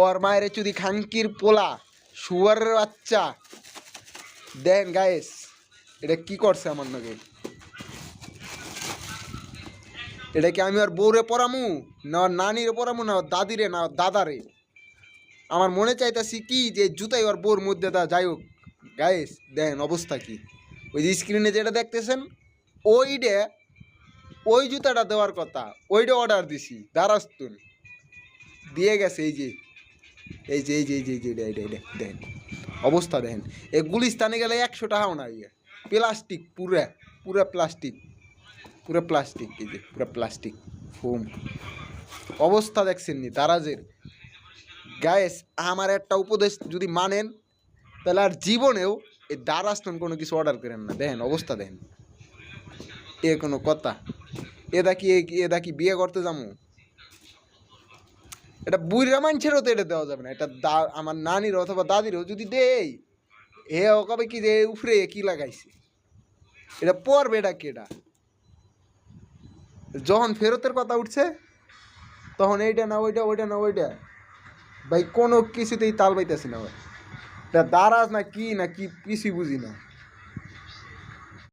ওর মায়ের চুদি খানকির পোলা, শুয়ারের বাচ্চা। দেন গায়েস এটা কি করছে আমার নাকি? এটা কি আমি আর বউরে পড়ামু? না ওর নানিরে পড়ামু, না ওর দাদিরে, না ওর দাদারে? আমার মনে চাইতাছি কি যে জুতাই ওর বউর মধ্যে দা যাই হোক। গায়েস দেন অবস্থা কি? ওই যে স্ক্রিনে যেটা দেখতেছেন, ওইডে, ওই জুতাটা দেওয়ার কথা ওইটা অর্ডার দিছি দারাস্তুন দিয়ে গেছে এই যে। এই যে এই যে এই যে এই যে দেখেন অবস্থা দেখেন। এই গুলিস্তানে গেলে একশো টাকাও না ইয়ে। প্লাস্টিক, পুরা পুরা প্লাস্টিক। পুরো প্লাস্টিক, এই যে, পুরো প্লাস্টিক, ফোম। অবস্থা দেখছেন নি, দারাজের। গায়েস আমার একটা উপদেশ যদি মানেন, তাহলে আর জীবনেও এই দারাস্তন কোনো কিছু অর্ডার করেন না। দেখেন, অবস্থা দেখেন। এ কোনো কথা। এ কি, এ দেখি বিয়ে করতে যাব এটা বুড়া মানুষেরও তো এটা দেওয়া যাবে না। এটা দা, আমার নানির অথবা দাদিরও যদি দেই হে ও কবে কি যে উফরে কি লাগাইছে? এটা পড়বে এটা কেটা যখন ফেরতের কথা উঠছে, তখন এইটা না, ওইটা ওইটা না, ওইটা। ভাই কোনো কিছুতেই তাল পাইতেছি না ভাই। এটা দারাজ না কি না কি, কিছুই বুঝি না।